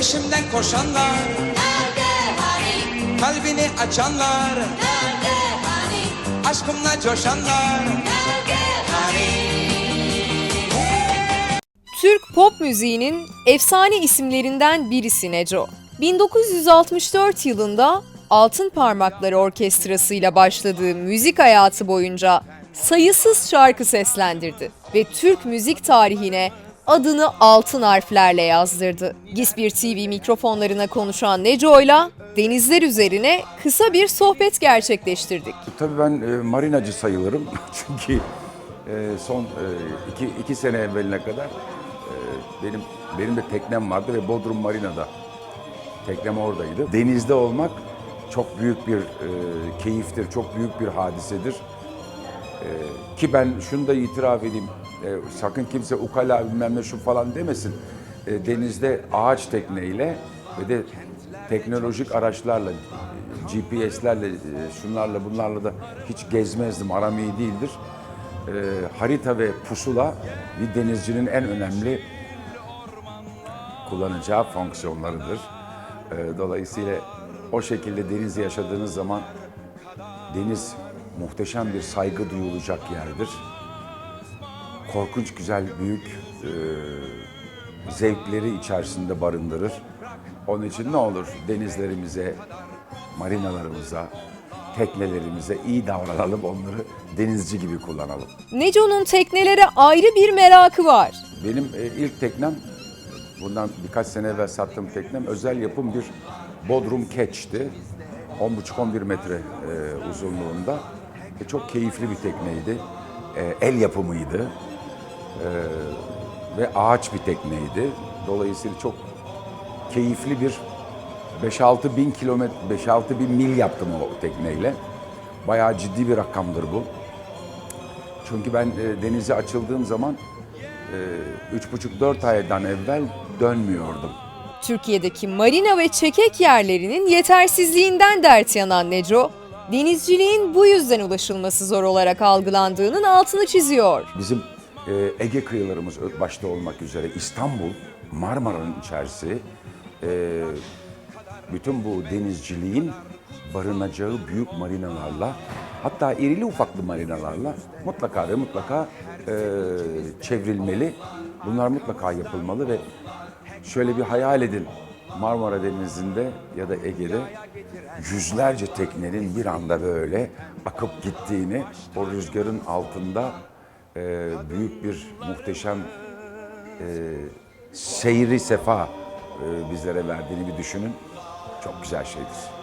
koşanlar. Kalbini açanlar. Aşkımla coşanlar. Türk pop müziğinin efsane isimlerinden birisi Neco. 1964 yılında Altın Parmakları Orkestrası ile başladığı müzik hayatı boyunca sayısız şarkı seslendirdi ve Türk müzik tarihine adını altın harflerle yazdırdı. Gispir TV mikrofonlarına konuşan Neco'yla denizler üzerine kısa bir sohbet gerçekleştirdik. Tabii ben e, marinacı sayılırım. Çünkü e, son e, iki, iki sene evveline kadar e, benim benim de teknem vardı ve Bodrum Marina'da teknem oradaydı. Denizde olmak çok büyük bir e, keyiftir, çok büyük bir hadisedir. E, ki ben şunu da itiraf edeyim, e, sakın kimse ukala bilmem ne şu falan demesin. E, denizde ağaç tekneyle ve de teknolojik araçlarla, e, GPS'lerle, e, şunlarla bunlarla da hiç gezmezdim, aram iyi değildir. E, harita ve pusula bir denizcinin en önemli kullanacağı fonksiyonlarıdır. Ee, Dolayısıyla o şekilde denizde yaşadığınız zaman deniz muhteşem bir saygı duyulacak yerdir. Korkunç güzel büyük e, zevkleri içerisinde barındırır. Onun için ne olur denizlerimize, marinalarımıza, teknelerimize iyi davranalım, onları denizci gibi kullanalım. Neco'nun teknelere ayrı bir merakı var. Benim e, ilk teknem, bundan birkaç sene evvel sattığım teknem özel yapım bir Bodrum Catch'ti. 10,5-11 metre e, uzunluğunda. E, çok keyifli bir tekneydi. E, el yapımıydı. E, ve ağaç bir tekneydi. Dolayısıyla çok keyifli bir 5-6 bin kilometre, 5-6 bin mil yaptım o tekneyle. Bayağı ciddi bir rakamdır bu. Çünkü ben e, denize açıldığım zaman e, üç buçuk dört aydan evvel dönmüyordum. Türkiye'deki marina ve çekek yerlerinin yetersizliğinden dert yanan Neco, denizciliğin bu yüzden ulaşılması zor olarak algılandığının altını çiziyor. Bizim e, Ege kıyılarımız başta olmak üzere İstanbul, Marmara'nın içerisi, e, bütün bu denizciliğin barınacağı büyük marinalarla, hatta irili ufaklı marinalarla mutlaka ve mutlaka e, çevrilmeli. Bunlar mutlaka yapılmalı ve şöyle bir hayal edin. Marmara Denizi'nde ya da Ege'de yüzlerce teknenin bir anda böyle akıp gittiğini, o rüzgarın altında e, büyük bir muhteşem e, seyri sefa e, bizlere verdiğini bir düşünün. Çok güzel şeydir.